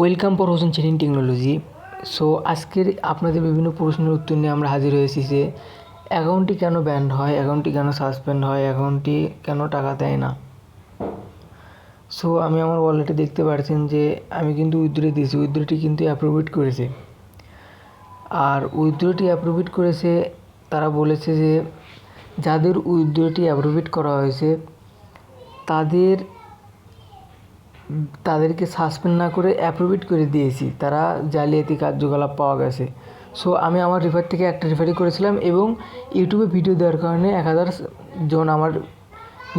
Welcome for Hossain chaining technology. So আজকের আপনাদের বিভিন্ন প্রশ্নের উত্তর নিয়ে আমরা হাজির হয়েছি যে, অ্যাকাউন্টটি কেন ব্যান্ড হয়, অ্যাকাউন্টটি কেন সাসপেন্ড হয়, অ্যাকাউন্টটি কেন টাকা দেয় না? সো আমি আমার ওয়ালেটে দেখতে পাচ্ছেন যে, আমি কিন্তু উইথড্রে দিয়েছি উইথড্রটি কিন্তু অ্যাপ্রুভেড করেছে। আর উইথড্রটি অ্যাপ্রুভেড করেছে, তারা বলেছে যে, যাদের উইথড্রটি অ্যাপ্রুভেড করা হয়েছে, তাদের তাদেরকে সাসপেন্ড না করে অ্যাপ্রুভেড করে দিয়েছি। তারা জালিয়াতি কার্যকলাপ পাওয়া গেছে। সো আমি আমার রেফার থেকে একটা রেফারি করেছিলাম এবং ইউটিউবে ভিডিও দেওয়ার কারণে এক হাজার জন আমার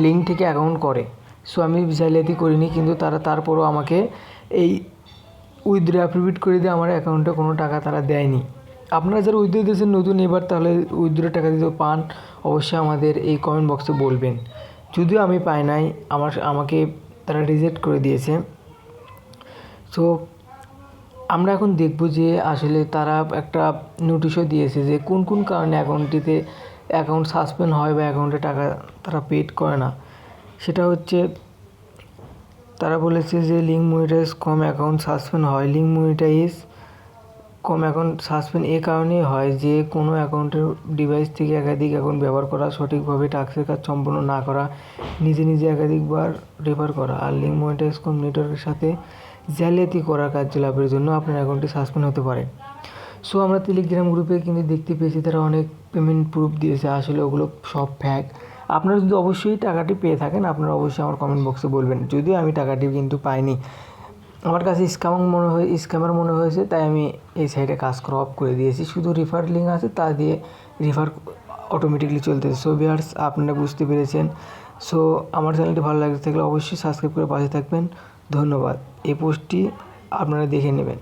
লিঙ্ক থেকে অ্যাকাউন্ট করে। সো আমি জালিয়াতি করিনি, কিন্তু তারা তারপরও আমাকে এই উইথড্র অ্যাপ্রুভেড করে দিয়ে আমার অ্যাকাউন্টে কোনো টাকা তারা দেয়নি। আপনারা যারা উইথড্র দিয়েছেন নতুন এবার, তাহলে উইথড্র টাকা দিতে পান। অবশ্যই আমাদের এই কমেন্ট বক্সে বলবেন। যদিও আমি পাই নাই, আমার, আমাকে তারা রিজেক্ট করে দিয়েছে। সো আমরা এখন দেখব যে আসলে তারা একটা নোটিশও দিয়েছে যে কোন কোন কারণে অ্যাকাউন্টটিতে অ্যাকাউন্ট সাসপেন্ড হয় বা অ্যাকাউন্টে টাকা তারা পেড করে না। সেটা হচ্ছে, তারা বলেছে যে link monetize com account suspend হয়। Link monetize com. Account suspend এ কারণেই হয় যে, কোনো অ্যাকাউন্টের ডিভাইস থেকে একাধিক অ্যাকাউন্ট ব্যবহার করা, সঠিকভাবে টাস্কের কাজ সম্পন্ন না করা, নিজে নিজে একাধিকবার রেফার করা আর লিঙ্ক মনিটাইজ কম নেটওয়ার্কের সাথে জালিয়াতি করার কার্যকলাপের জন্য আপনার অ্যাকাউন্টটি সাসপেন্ড হতে পারে। সো আমরা টেলিগ্রাম গ্রুপে কিন্তু দেখতে পেয়েছি তারা অনেক পেমেন্ট প্রুফ দিয়েছে, আসলে ওগুলো সব ফ্যাক আপনারা যদি অবশ্যই টাকাটি পেয়ে থাকেন, আপনারা অবশ্যই আমার কমেন্ট বক্সে বলবেন। যদিও আমি টাকাটি কিন্তু পাইনি। আমার কাছে স্ক্যাম মনে হয়ে স্ক্যামার মনে হয়েছে, তাই আমি এই সাইডে কাজ করা অফ করে দিয়েছি। শুধু রিফার লিঙ্ক আছে, তা দিয়ে রিফার অটোমেটিকলি চলতেছে। সো বিয়ার্স আপনারা বুঝতে পেরেছেন। সো আমার চ্যানেলটি ভালো লাগতে থাকলে অবশ্যই সাবস্ক্রাইব করে পাশে থাকবেন। ধন্যবাদ। এই পোস্টটি আপনারা দেখে নেবেন।